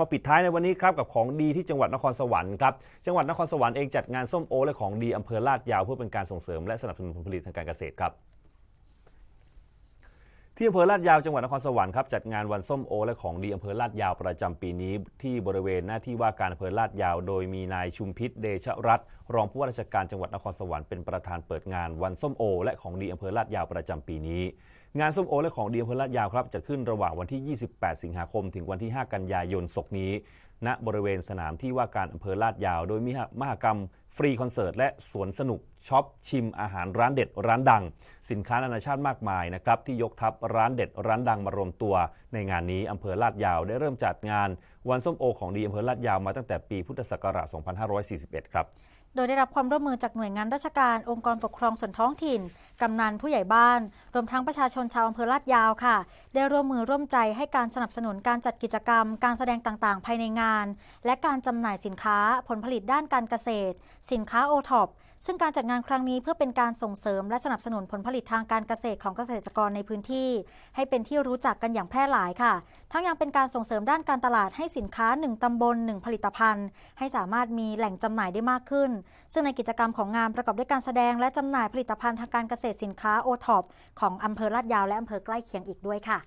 มาปิดท้ายในวันนี้ครับกับของดีที่จังหวัดนครสวรรค์ครับจังหวัดนครสวรรค์เองจัดงานส้มโอและของดีอำเภอลาดยาวเพื่อเป็นการส่งเสริมและสนับสนุนผลผลิตทางการเกษตรครับ ที่อำเภอลาดยาวจังหวัดนครสวรรค์ครับจัดงานวันส้มโอ และของดีอำเภอลาดยาวประจำปีนี้ ที่บริเวณหน้าที่ว่าการอำเภอลาดยาว โดยมีนายชุมพิษเดชรัตน์รองผู้ว่าราชการจังหวัดนครสวรรค์เป็นประธานเปิดงานวันส้มโอ และของดีอำเภอลาดยาวประจำปีนี้ งานส้มโอ และของดีอำเภอลาดยาวครับจัดขึ้นระหว่างวันที่ 28 สิงหาคม ถึงวันที่ 5 กันยายนศกนี้ ณบริเวณสนามที่ว่าการอำเภอลาดยาว โดยมีมหกรรมฟรีคอนเสิร์ตและสวนสนุกช็อปชิมอาหารร้านเด็ดร้านดัง สินค้านานาชาติมากมายนะครับที่ยกทัพร้านเด็ดร้านดังมารวมตัว ในงานนี้อำเภอลาดยาวได้เริ่มจัดงานวันส้มโอของดีอำเภอลาดยาวมาตั้งแต่ปีพุทธศักราช 2541 ครับ โดยได้รับความร่วมมือจากหน่วยงานราชการองค์กรปกครองส่วนท้องถิ่น กำนันผู้ใหญ่บ้าน รวมทั้งประชาชนชาวอำเภอลาดยาวค่ะ ได้ร่วมมือร่วมใจให้การสนับสนุนการจัดกิจกรรม การแสดงต่างๆ ภายในงาน และการจำหน่ายสินค้าผลผลิตด้านการเกษตร สินค้าโอท็อป ซึ่งการจัดงานครั้งนี้เพื่อเป็นการส่งเสริมและสนับสนุนผลผลิตทางการเกษตรของเกษตรกรในพื้นที่ ให้เป็นที่รู้จักกันอย่างแพร่หลายค่ะ ทั้งยังเป็นการส่งเสริมด้านการตลาดให้สินค้า 1 ตำบล 1 ผลิตภัณฑ์ ให้สามารถมีแหล่งจำหน่ายได้มากขึ้น ซึ่งในกิจกรรมของงานประกอบด้วยการแสดงและจำหน่ายผลิตภัณฑ์ทางการเกษตรสินค้าโอท็อปของอำเภอลาดยาวและอำเภอใกล้เคียงอีกด้วยค่ะ